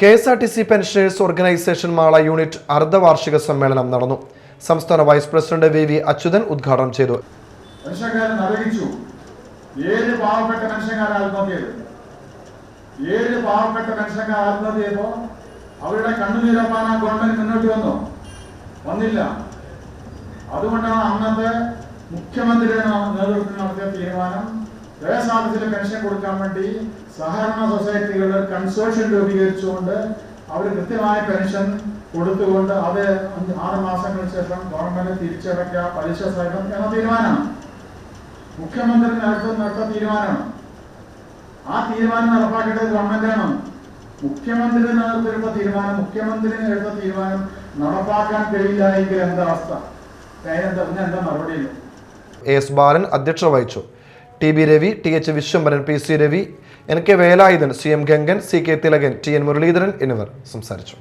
K S R T C pensioners organisation Mala unit അർദ്ധവാർഷിക സമ്മേളനം നടന്നു. സംസ്ഥാന vice president V V Achuthan ഉദ്ഘാടനം ചെയ്തു. ഏഴ് ഏഴ് അവരുടെ കണ്ണുനീരപ്പാൻ ഗവൺമെന്റ് മുന്നോട്ട് വന്നു. വന്നില്ല. അതുകൊണ്ടാണ് അന്നത്തെ മുഖ്യമന്ത്രിയുടെ നേതൃത്വത്തിൽ നടത്തിയ തീരുമാനം സിയിലെ പെൻഷൻ കൊടുക്കാൻ വേണ്ടി സഹകരണ സൊസൈറ്റികൾ കൺസോർഷ്യം രൂപീകരിച്ചുകൊണ്ട് അവർ കൃത്യമായ പെൻഷൻ കൊടുത്തുകൊണ്ട് അത് ആറ് മാസങ്ങൾക്ക് ശേഷം ഗവൺമെന്റ് തിരിച്ചടയ്ക്കുക പലിശ സഹിതം എന്ന തീരുമാനമാണ്. മുഖ്യമന്ത്രി നടത്തുന്ന നടത്ത തീരുമാനമാണ്. ആ തീരുമാനം നടപ്പാക്കേണ്ടത് ഗവൺമെന്റാണ്. മുഖ്യമന്ത്രി നേതൃത്വത്തിലുള്ള തീരുമാനം മുഖ്യമന്ത്രി എടുത്ത തീരുമാനം നടപ്പാക്കാൻ കഴിയില്ല എങ്കിൽ എന്താ അവസ്ഥ? എന്താ മറുപടിയില്ല എസ് ബാലൻ അധ്യക്ഷത വഹിച്ചു. T B Ravi T H Vishwambharan P C Ravi N K Velayudhan C M Gangan C K Thilakan T N Muraleedharan എന്നിവർ സംസാരിച്ചു.